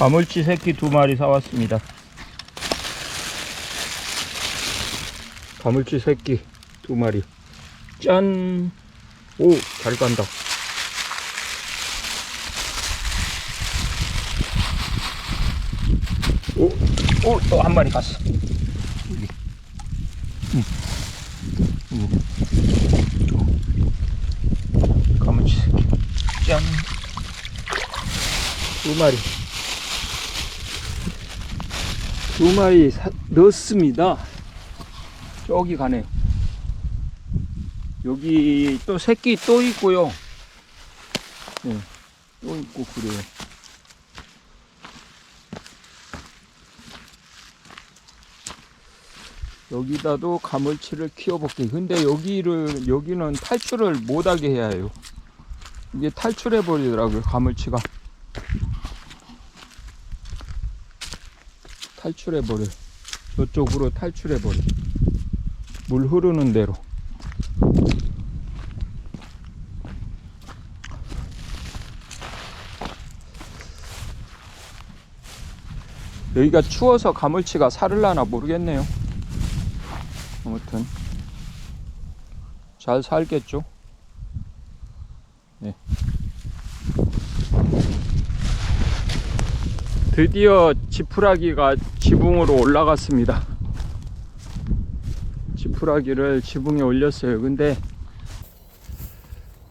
가물치 새끼 두 마리 사왔습니다. 가물치 새끼 두 마리. 짠! 오, 잘 간다. 오, 오, 또 한 마리 갔어. 가물치 새끼. 짠! 두 마리. 두 마리 사, 넣었습니다. 저기 가네. 여기 또 새끼 또 있고요. 네, 또 있고 그래요. 여기다도 가물치를 키워볼게요. 근데 여기를 여기는 탈출을 못하게 해야 해요. 이게 탈출해 버리더라고요. 가물치가 탈출해 버려. 저쪽으로 탈출해 버려. 물 흐르는 대로. 여기가 추워서 가물치가 살을라나 모르겠네요. 아무튼 잘 살겠죠. 네. 드디어 지푸라기가 지붕으로 올라갔습니다. 지푸라기를 지붕에 올렸어요. 근데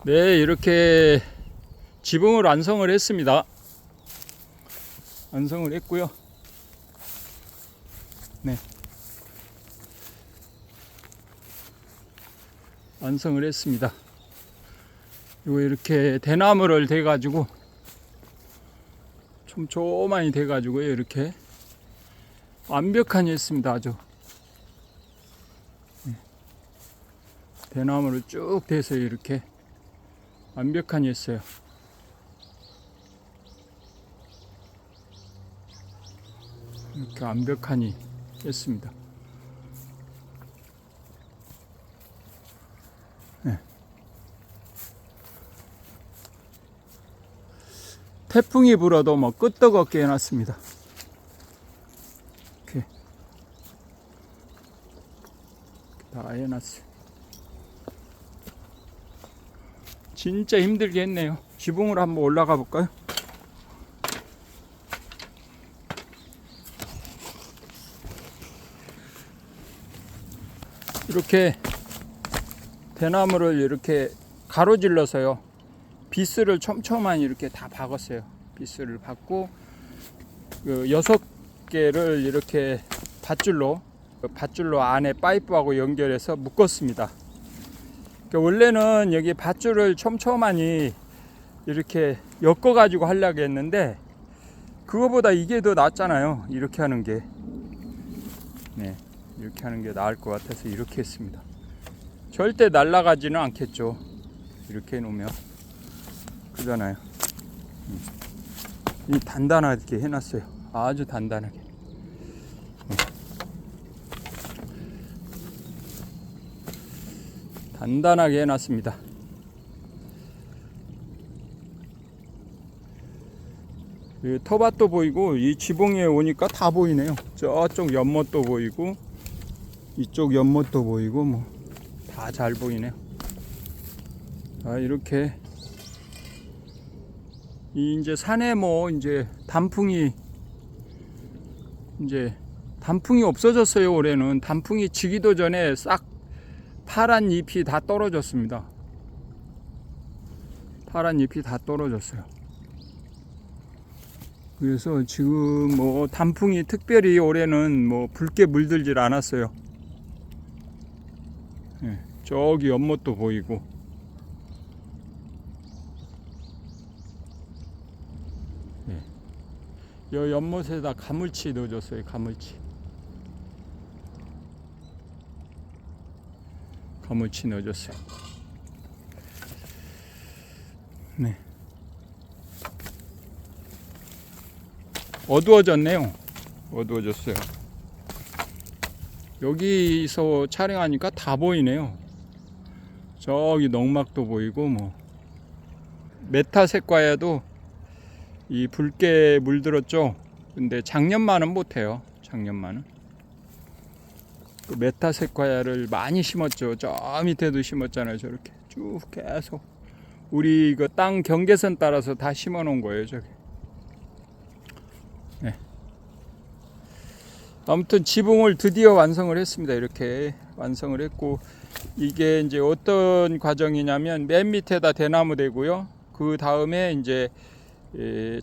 네 이렇게 지붕을 완성을 했습니다. 완성을 했고요. 네. 완성을 했습니다. 이거 이렇게 대나무를 대 가지고 촘촘하니 돼가지고 이렇게 완벽하니 했습니다. 아주 네. 대나무를 쭉 대서 이렇게 완벽하니 했어요. 이렇게 완벽하니 했습니다. 태풍이 불어도 뭐 끄떡 없게 해놨습니다. 이렇게 다 해놨어요. 진짜 힘들게 했네요. 지붕으로 한번 올라가 볼까요? 이렇게 대나무를 이렇게 가로질러서요. 비스를 촘촘하니 이렇게 다 박았어요. 비스를 박고 그 여섯 개를 이렇게 밧줄로 그 밧줄로 안에 파이프하고 연결해서 묶었습니다. 그 원래는 여기 밧줄을 촘촘하니 이렇게 엮어 가지고 하려고 했는데 그거보다 이게 더 낫잖아요. 이렇게 하는 게. 네. 이렇게 하는 게 나을 것 같아서 이렇게 했습니다. 절대 날아가지는 않겠죠. 이렇게 해 놓으면. 그잖아요. 음. 이 단단하게 해놨어요. 아주 단단하게. 음. 단단하게 해놨습니다. 이 터밭도 보이고 이 지붕에 오니까 다 보이네요. 저쪽 연못도 보이고 이쪽 연못도 보이고 뭐 다 잘 보이네요. 아 이렇게 이 이제 산에 뭐 이제 단풍이 이제 단풍이 없어졌어요 올해는. 단풍이 지기도 전에 싹 파란 잎이 다 떨어졌습니다. 파란 잎이 다 떨어졌어요. 그래서 지금 뭐 단풍이 특별히 올해는 뭐 붉게 물들질 않았어요. 예, 저기 연못도 보이고 여 연못에다 가물치 넣어줬어요. 가물치. 가물치 넣어줬어요. 네. 어두워졌네요. 어두워졌어요. 여기서 촬영하니까 다 보이네요. 저기 농막도 보이고 뭐 메타 색과에도 이 붉게 물들었죠. 근데 작년만은 못해요. 작년만은. 그 메타세콰야를 많이 심었죠. 저 밑에도 심었잖아요. 저렇게 쭉 계속 우리 그땅 경계선 따라서 다 심어 놓은 거예요. 저기. 네. 아무튼 지붕을 드디어 완성을 했습니다. 이렇게 완성을 했고 이게 이제 어떤 과정이냐면 맨 밑에다 대나무 되고요. 그 다음에 이제 예,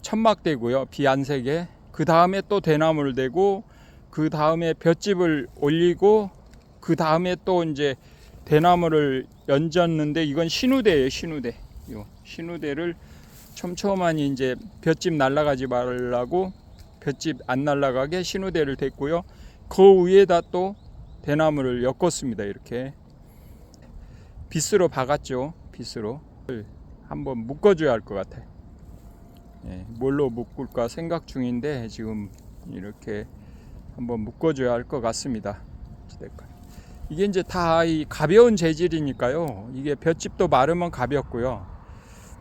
천막 되고요. 비안 새게. 그 다음에 또 대나무를 대고 그 다음에 볏집을 올리고 그 다음에 또 이제 대나무를 얹었는데 이건 신우대예요. 신우대. 요 신우대를 촘촘하니 이제 볏집 날아가지 말라고 볏집 안 날아가게 신우대를 댔고요. 그 위에다 또 대나무를 엮었습니다. 이렇게 빗으로 박았죠. 빗으로 한번 묶어줘야 할 것 같아요. 예, 뭘로 묶을까 생각 중인데 지금 이렇게 한번 묶어줘야 할 것 같습니다. 이게 이제 다 이 가벼운 재질이니까요. 이게 볏집도 마르면 가볍고요.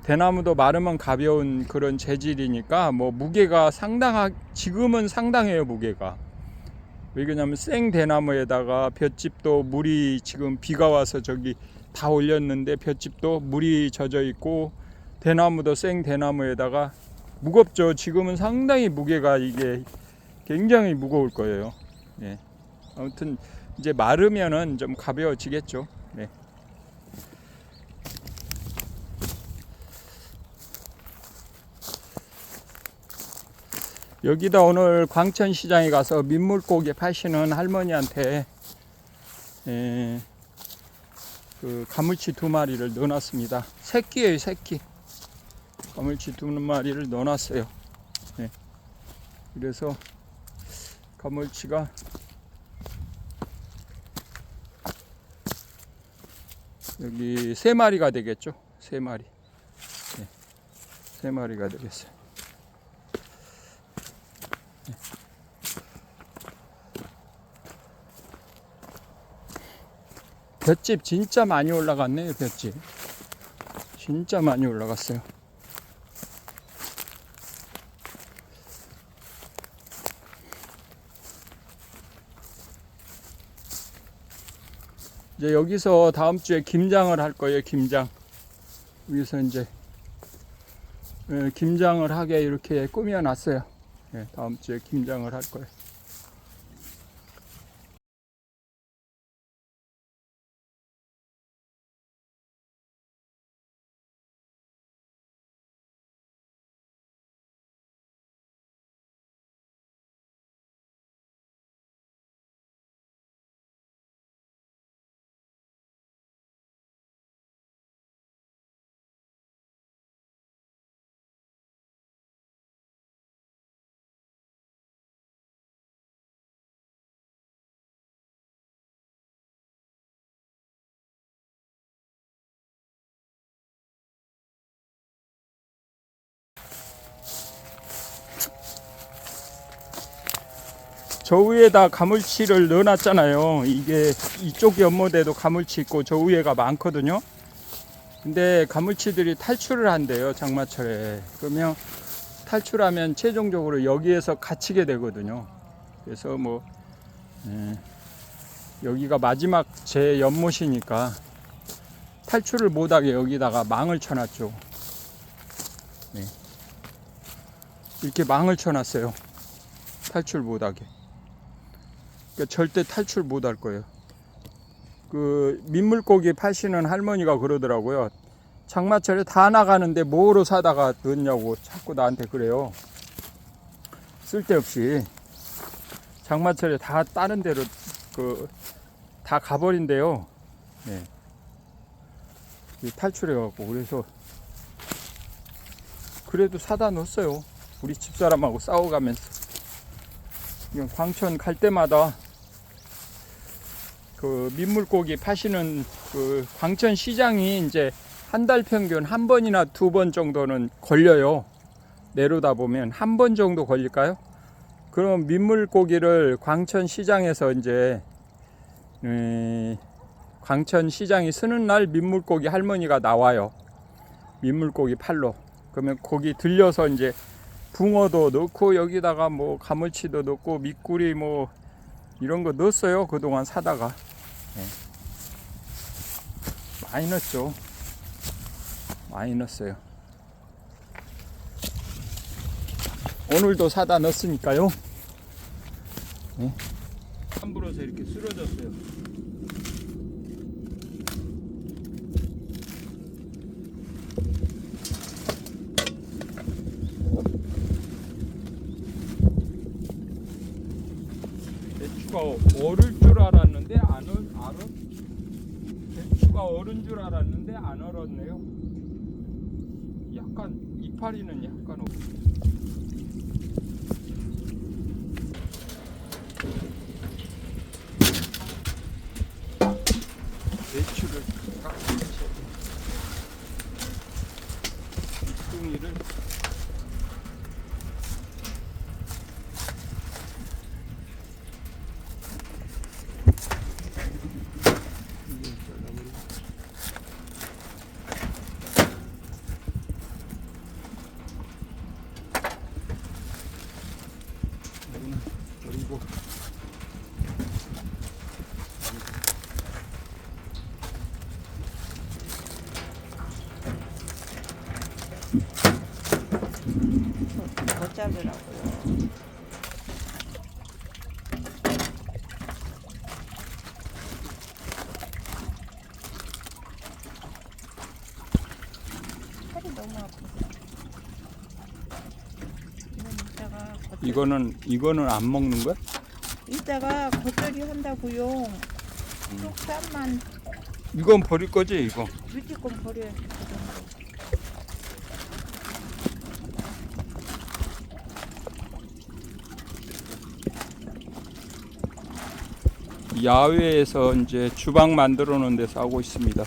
대나무도 마르면 가벼운 그런 재질이니까 뭐 무게가 상당하 지금은 상당해요 무게가. 왜냐면 생 대나무에다가 볏집도 물이 지금 비가 와서 저기 다 올렸는데 볏집도 물이 젖어 있고 대나무도 생 대나무에다가 무겁죠. 지금은 상당히 무게가 이게 굉장히 무거울 거예요. 예. 아무튼 이제 마르면은 좀 가벼워지겠죠. 네. 여기다 오늘 광천시장에 가서 민물고기 파시는 할머니한테 에, 그 가물치 두 마리를 넣어놨습니다. 새끼예요, 새끼. 가물치 두 마리를 넣어놨어요. 네. 그래서 가물치가 여기 세 마리가 되겠죠. 세 마리. 네. 세 마리가 되겠어요. 볏집 진짜 많이 올라갔네요, 볏집. 진짜 많이 올라갔어요. 이제 여기서 다음 주에 김장을 할 거예요, 김장. 여기서 이제 예, 김장을 하게 이렇게 꾸며 놨어요. 예, 다음 주에 김장을 할 거예요. 저 위에다 가물치를 넣어놨잖아요. 이게 이쪽 연못에도 가물치 있고 저 위에가 많거든요. 근데 가물치들이 탈출을 한대요. 장마철에. 그러면 탈출하면 최종적으로 여기에서 갇히게 되거든요. 그래서 뭐 예, 여기가 마지막 제 연못이니까 탈출을 못하게 여기다가 망을 쳐놨죠. 네. 이렇게 망을 쳐놨어요. 탈출 못하게. 그러니까 절대 탈출 못 할 거예요. 그 민물고기 파시는 할머니가 그러더라고요. 장마철에 다 나가는데 뭐로 사다가 넣냐고 자꾸 나한테 그래요. 쓸데없이 장마철에 다 다른 데로 그 다 가버린대요. 네. 탈출해갖고 그래서 그래도 사다 넣었어요. 우리 집사람하고 싸워가면서 광천 갈 때마다 그 민물고기 파시는 그 광천 시장이 이제 한 달 평균 한 번이나 두 번 정도는 걸려요. 내려다 보면 한 번 정도 걸릴까요? 그럼 민물고기를 광천 시장에서 이제 음, 광천 시장이 쓰는 날 민물고기 할머니가 나와요. 민물고기 팔로. 그러면 거기 들려서 이제 붕어도 넣고 여기다가 뭐 가물치도 넣고 미꾸리 뭐 이런 거 넣었어요. 그동안 사다가. 예. 많이 넣었죠. 많이 넣었어요. 오늘도 사다 넣었으니까요. 예. 함부로서 이렇게 쓰러졌어요. 얼을 줄 알았는데 안 얼, 배추가 얼은 줄 알았는데 안 얼었네요. 약간 이파리는 약간 없. 배추를 깎아서 뚱이를 그리고 더 자르라고요. 팔이 너무 아프다. 이건 이따가 겉절, 이거는 이거는 안 먹는 거야? 이따가 겉절이 한다고요. 속살만 이건 버릴 거지 이거. 무조건 버려야지. 그 정도. 야외에서 이제 주방 만들어 놓은 데서 하고 있습니다.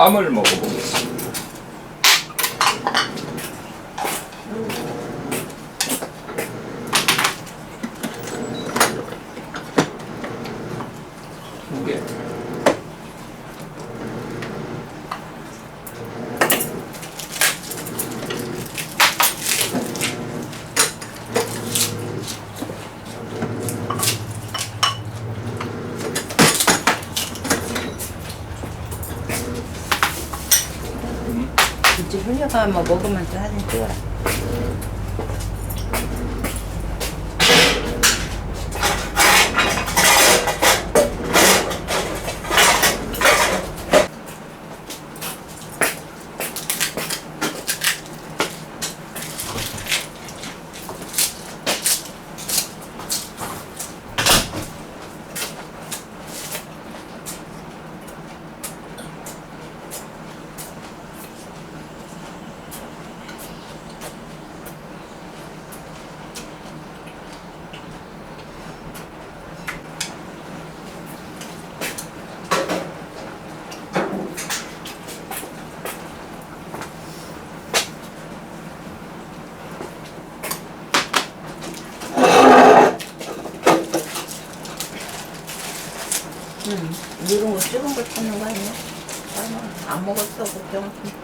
쌈을 먹어보겠습니다. 두 개. 흘려가면 먹으면서 사진 찍어라. 찍은 걸 찾는 거 아니야? 아마 안 먹었어 걱정.